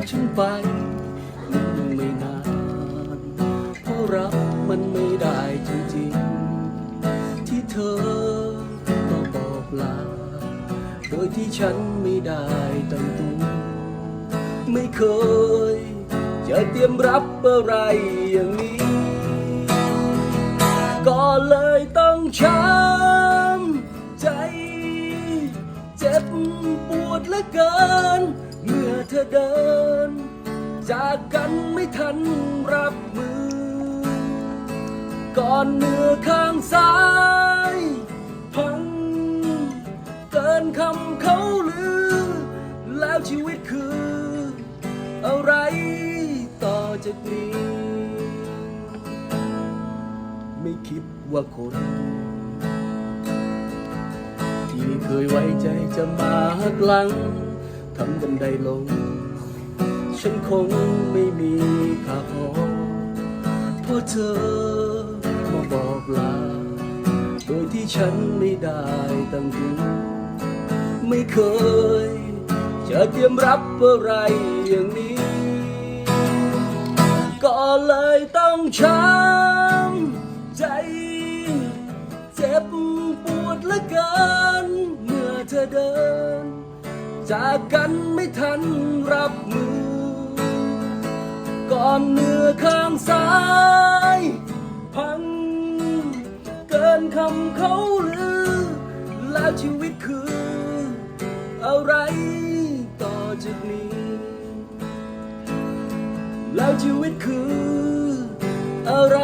ากฉันไปมันไม่นานเพราะรักมันไม่ได้จริงๆ ที่เธอมาบอกลา โดยที่ฉันไม่ได้ตั้งตัวไม่เคย จะเตรียมรับอะไรอย่างนี้ ก็เลยต้องช้ำใจ เจ็บปวดเหลือเกิน เธอเดิน จากกันไม่ทันรับมือ ก่อนเนื้อข้างซ้าย พัง เกินคำเขาลือ แล้วชีวิตคือ อะไรต่อจากนี้ ไม่คิดว่าคนที่เคยไว้ใจจะมาหักหลัง ทำกันไดลง ฉันคงไม่มีค่าพอเพราะเธอมาบอกลา โดยที่ฉันไม่ได้ตั้งตัวไม่เคย จะเตรียมรับอะไรอย่างนี้ ก็เลยต้องช้ำใจ เจ็บปวดเหลือเกิน เมื่อเธอเดิน จากกันไม่ทันรับมือ ก่อนเนื้อข้างซ้าย พัง เกินคำเขาลือ แล้วชีวิตคือ อะไรต่อจากนี้ แล้วชีวิตคือ อะไร